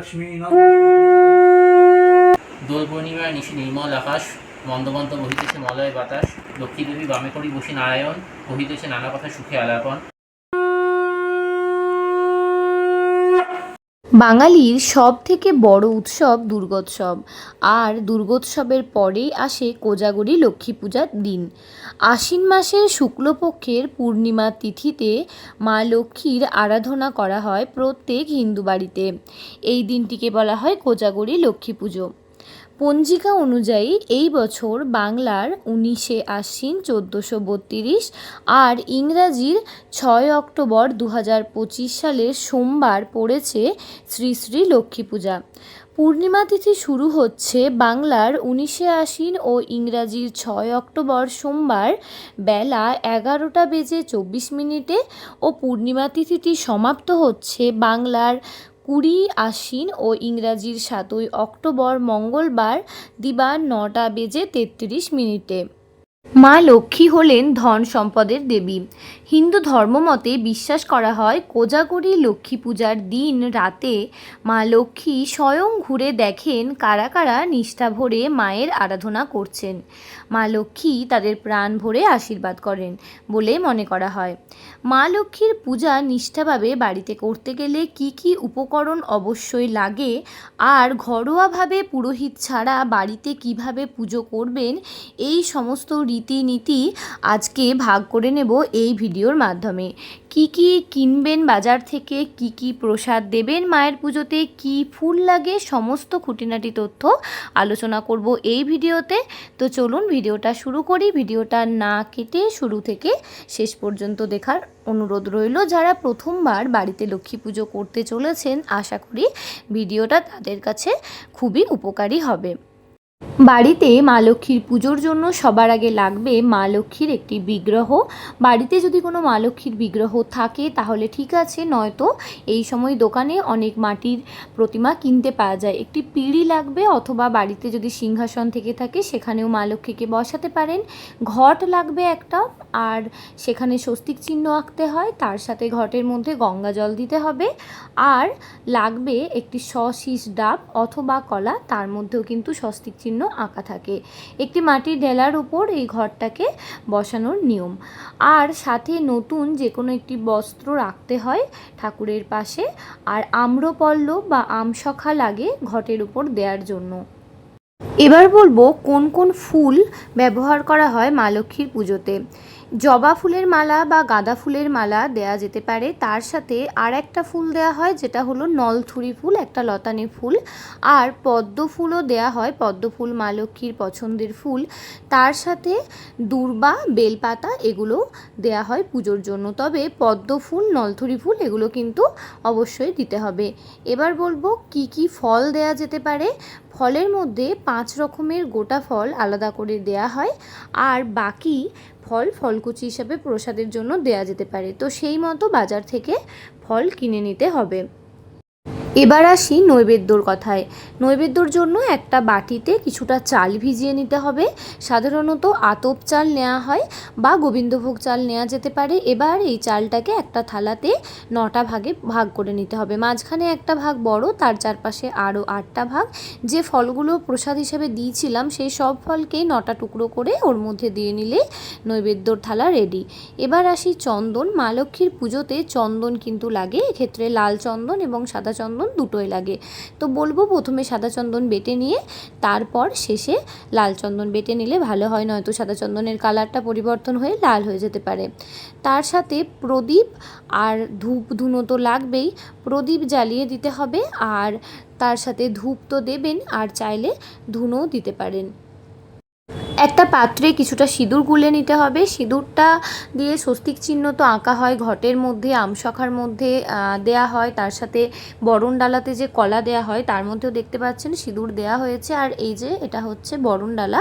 মহালক্ষ্মী দোল পূর্ণিমায় নিশি নির্মল আকাশ মন্দমন্দ বহিতেছে মলয় বাতাস লক্ষ্মী দেবী বামে করি বসি নারায়ণ, বহিতেছে নানা কথা সুখে আলাপন। বাঙালির সব থেকে বড় উৎসব দুর্গোৎসব। আর দুর্গোৎসবের পরেই আসে কোজাগরি লক্ষ্মী পূজার দিন। আশ্বিন মাসের শুক্লপক্ষের পূর্ণিমা তিথিতে মা লক্ষ্মীর আরাধনা করা হয় প্রত্যেক হিন্দু বাড়িতে। এই দিনটিকে বলা হয় কোজাগরি লক্ষ্মী পুজো। পঞ্জিকা অনুযায়ী এই বছর বাংলার উনিশে আশ্বিন চোদ্দোশো বত্রিশ আর ইংরাজির ছয় অক্টোবর দু হাজার পঁচিশ সালের সোমবার পড়েছে শ্রী শ্রী লক্ষ্মী পূজা। পূর্ণিমা তিথি শুরু হচ্ছে বাংলার উনিশে আশ্বিন ও ইংরাজির ছয় অক্টোবর সোমবার বেলা এগারোটা বেজে চব্বিশ মিনিটে ও পূর্ণিমা তিথিটি সমাপ্ত হচ্ছে বাংলার কুড়ি আশ্বিন ও ইংরাজির সাতই অক্টোবর মঙ্গলবার দিবা নটা বেজে তেত্রিশ মিনিটে। মা লক্ষ্মী হলেন ধন সম্পদের দেবী। হিন্দু ধর্মমতে বিশ্বাস করা হয়, কোজাগরী লক্ষ্মী পূজার দিন রাতে মা লক্ষ্মী স্বয়ং ঘুরে দেখেন কারা কারা নিষ্ঠা ভরে মায়ের আরাধনা করছেন। মা লক্ষ্মী তাদের প্রাণ ভরে আশীর্বাদ করেন বলে মনে করা হয়। মা লক্ষ্মীর পূজা নিষ্ঠাভাবে বাড়িতে করতে গেলে কি কি উপকরণ অবশ্যই লাগে আর ঘরোয়াভাবে পুরোহিত ছাড়া বাড়িতে কীভাবে পুজো করবেন এই সমস্ত রীতিনীতি আজকে ভাগ করে নেব এই ভিডিওর মাধ্যমে। কি কি কিনবেন বাজার থেকে, কি কি প্রসাদ দেবেন, মায়ের পুজোতে কি ফুল লাগে, সমস্ত খুঁটিনাটি তথ্য আলোচনা করব এই ভিডিওতে। তো চলুন ভিডিওটা শুরু করি। ভিডিওটা না কেটে শুরু থেকে শেষ পর্যন্ত দেখার অনুরোধ রইল। যারা প্রথমবার বাড়িতে লক্ষ্মী পুজো করতে চলেছেন, আশা করি ভিডিওটা তাদের কাছে খুবই উপকারী হবে। বাড়িতে মা লক্ষ্মীর পুজোর জন্য সবার আগে লাগবে মা লক্ষ্মীর একটি বিগ্রহ। বাড়িতে যদি কোনো মা লক্ষ্মীর বিগ্রহ থাকে তাহলে ঠিক আছে, নয়তো এই সময় দোকানে অনেক মাটির প্রতিমা কিনতে পাওয়া যায়। একটি পিঁড়ি লাগবে অথবা বাড়িতে যদি সিংহাসন থেকে থাকে সেখানেও মা লক্ষ্মীকে বসাতে পারেন। ঘট লাগবে একটা আর সেখানে স্বস্তিক চিহ্ন আঁকতে হয়, তার সাথে ঘটের মধ্যে গঙ্গা জল দিতে হবে। আর লাগবে একটি সশীষ ডাব অথবা কলা, তার মধ্যেও কিন্তু স্বস্তিক চিহ্ন আঁকা থাকে। একটি মাটির ডেলার উপর এই ঘরটাকে বসানোর নিয়ম। আর সাথে নতুন যে কোনো একটি বস্ত্র রাখতে হয় ঠাকুরের পাশে, আর আম্রপল্ল বা আমসখা লাগে ঘটের উপর দেওয়ার জন্য। এবার বলব কোন কোন ফুল ব্যবহার করা হয় মা লক্ষ্মীর পুজোতে। জবা ফুলের মালা বা গাঁদা ফুলের মালা দেয়া যেতে পারে। তার সাথে আর একটা ফুল দেয়া হয়, যেটা হলো নলথুরি ফুল, একটা লতানে ফুল। আর পদ্ম ফুলও দেয়া হয়, পদ্ম ফুল মা লক্ষ্মীর পছন্দের ফুল। তার সাথে দূর্বা, বেলপাতা এগুলো দেয়া হয় পুজোর জন্য। তবে পদ্ম ফুল, নলথুরি ফুল এগুলো কিন্তু অবশ্যই দিতে হবে। এবার বলব কি কি ফল দেয়া যেতে পারে। ফলের মধ্যে পাঁচ রকমের গোটা ফল আলাদা করে দেয়া হয়, আর বাকি ফল ফলকুচি হিসাবে প্রসাদের জন্য দেয়া যেতে পারে। তো সেই মতো বাজার থেকে ফল কিনে নিতে হবে। এবার আসি নৈবেদ্যর কথায়। নৈবেদ্যর জন্য একটা বাটিতে কিছুটা চাল ভিজিয়ে নিতে হবে। সাধারণত আতপ চাল নেওয়া হয় বা গোবিন্দভোগ চাল নেওয়া যেতে পারে। এবার এই চালটাকে একটা থালাতে নটা ভাগে ভাগ করে নিতে হবে। মাঝখানে একটা ভাগ বড়, তার চারপাশে আরও আটটা ভাগ। যে ফলগুলো প্রসাদ হিসেবে দিয়েছিলাম, সেই সব ফলকেই নটা টুকরো করে ওর মধ্যে দিয়ে নিলে নৈবেদ্যর থালা রেডি। এবার আসি চন্দন। মা লক্ষ্মীর পুজোতে চন্দন কিন্তু লাগে। এক্ষেত্রে লাল চন্দন এবং সাদা চন্দন দুটোই লাগে। তো বলব প্রথমে সাদা চন্দন বেটে নিয়ে, তারপর শেষে লাল চন্দন বেটে নিলে ভালো হয়, নয়তো সাদা চন্দনের কালারটা পরিবর্তন হয়ে লাল হয়ে যেতে পারে। তার সাথে প্রদীপ আর ধূপ ধুনো তো লাগবেই, প্রদীপ জ্বালিয়ে দিতে হবে আর তার সাথে ধূপ তো দেবেন আর চাইলে ধুনোও দিতে পারেন। একটা পাত্রে কিছুটা সিঁদুর গুলে নিতে হবে। সিঁদুরটা দিয়ে স্বস্তিক চিহ্ন তো আঁকা হয়, ঘটের মধ্যে আমশাখার মধ্যে দেয়া হয়। তার সাথে বরণ ডালাতে যে কলা দেয়া হয়, তার মধ্যেও দেখতে পাচ্ছেন সিঁদুর দেয়া হয়েছে। আর এই যে এটা হচ্ছে বরণ ডালা।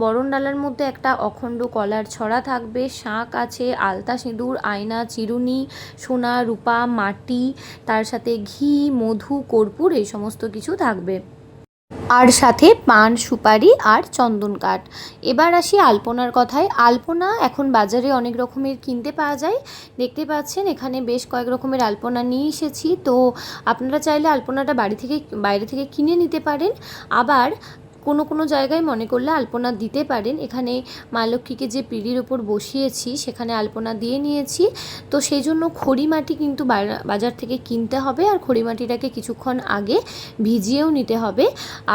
বরণ ডালার মধ্যে একটা অখণ্ড কলার ছড়া থাকবে। শাঁখ আছে, আলতা সিঁদুর, আয়না, চিরুনি, সোনা, রূপা, মাটি, তার সাথে ঘি, মধু, কর্পূর, এই সমস্ত কিছু থাকবে। আর সাথে পান, সুপারি আর চন্দন কাঠ। এবার আসি আলপনার কথায়। আলপনা এখন বাজারে অনেক রকমের কিনতে পাওয়া যায়। দেখতে পাচ্ছেন, এখানে বেশ কয়েক রকমের আলপনা নিয়ে এসেছি। তো আপনারা চাইলে আলপনাটা বাড়ি থেকে, বাইরে থেকে কিনে নিতে পারেন। আবার কোনো কোনো জায়গায় মনে করলে আলপনা দিতে পারেন। এখানে মা লক্ষ্মীকে যে পিঁড়ির ওপর বসিয়েছি, সেখানে আলপনা দিয়ে নিয়েছি। তো সেই জন্য খড়ি মাটি কিন্তু বাজার থেকে কিনতে হবে আর খড়ি মাটিটাকে কিছুক্ষণ আগে ভিজিয়েও নিতে হবে।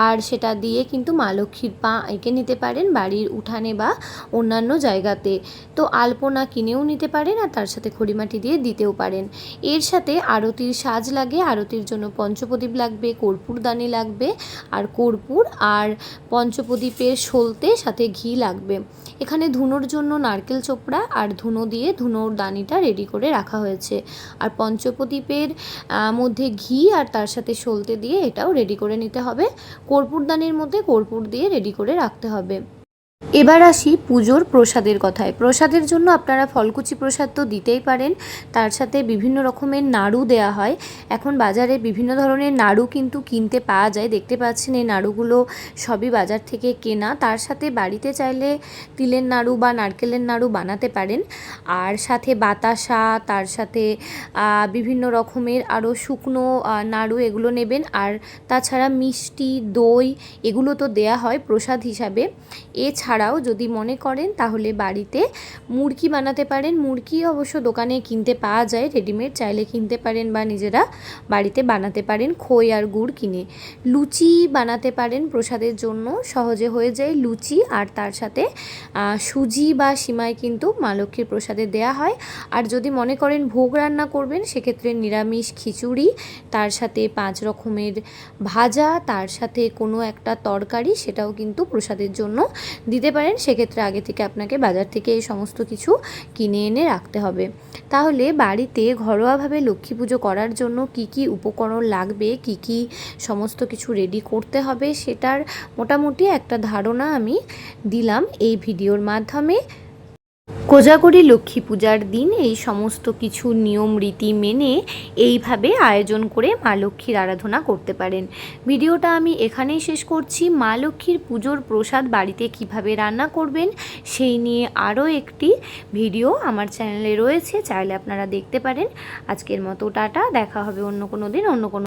আর সেটা দিয়ে কিন্তু মা লক্ষ্মীর পা এঁকে নিতে পারেন বাড়ির উঠানে বা অন্যান্য জায়গাতে। তো আলপনা কিনেও নিতে পারেন আর তার সাথে খড়িমাটি দিয়ে দিতেও পারেন। এর সাথে আরতির সাজ লাগে। আরতির জন্য পঞ্চপ্রদীপ লাগবে, কর্পূরদানি লাগবে। আর কর্পূর আর পঞ্চপ্রদীপের সলতে সাথে ঘি লাগবে। এখানে ধুনোর জন্য নারকেল চোপড়া আর ধুনো দিয়ে ধুনোর দানিটা রেডি করে রাখা হয়েছে। আর পঞ্চপ্রদীপের মধ্যে ঘি আর তার সাথে সলতে দিয়ে এটাও রেডি করে নিতে হবে। কর্পূরদানির মধ্যে কর্পূর দিয়ে রেডি করে রাখতে হবে। এবার আসি পুজোর প্রসাদের কথায়। প্রসাদের জন্য আপনারা ফলকুচি প্রসাদ তো দিতেই পারেন। তার সাথে বিভিন্ন রকমের নাড়ু দেয়া হয়। এখন বাজারে বিভিন্ন ধরনের নাড়ু কিন্তু কিনতে পাওয়া যায়। দেখতে পাচ্ছেন এই নাড়ুগুলো সবই বাজার থেকে কেনা। তার সাথে বাড়িতে চাইলে তিলের নাড়ু বা নারকেলের নাড়ু বানাতে পারেন। আর সাথে বাতাসা, তার সাথে বিভিন্ন রকমের আরও শুকনো নাড়ু এগুলো নেবেন। আর তাছাড়া মিষ্টি, দই এগুলো তো দেয়া হয় প্রসাদ হিসাবে। এছাড়াও যদি মনে করেন, তাহলে বাড়িতে মুরগি বানাতে পারেন। মুরগি অবশ্য দোকানে কিনতে পাওয়া যায় রেডিমেড চাইলে কিনতে পারেন বা নিজেরা বাড়িতে বানাতে পারেন, খই আর গুড় কিনে। লুচি বানাতে পারেন প্রসাদের জন্য, সহজে হয়ে যায় লুচি। আর তার সাথে সুজি বা সিমাই কিন্তু মা লক্ষ্মীর প্রসাদে দেয়া হয়। আর যদি মনে করেন ভোগ রান্না করবেন, সেক্ষেত্রে নিরামিষ খিচুড়ি, তার সাথে পাঁচ রকমের ভাজা, তার সাথে কোনো একটা তরকারি, সেটাও কিন্তু প্রসাদের জন্য দিতে পারেন, সেক্ষেত্রে আগে থেকে আপনাকে বাজার থেকে এই সমস্ত কিছু কিনে এনে রাখতে হবে। তাহলে বাড়িতে ঘরোয়াভাবে লক্ষ্মী পুজো করার জন্য কি কি উপকরণ লাগবে, কি কি সমস্ত কিছু রেডি করতে হবে, সেটার মোটামুটি একটা ধারণা আমি দিলাম এই ভিডিওর মাধ্যমে। কোজাগরি লক্ষ্মী পূজার দিন এই সমস্ত কিছু নিয়ম, রীতি মেনে এইভাবে আয়োজন করে মা লক্ষ্মীর আরাধনা করতে পারেন। ভিডিওটা আমি এখানেই শেষ করছি। মা লক্ষ্মীর পুজোর প্রসাদ বাড়িতে কীভাবে রান্না করবেন, সেই নিয়ে আরও একটি ভিডিও আমার চ্যানেলে রয়েছে, চাইলে আপনারা দেখতে পারেন। আজকের মতো টাটা, দেখা হবে অন্য কোনো দিন, অন্য কোনো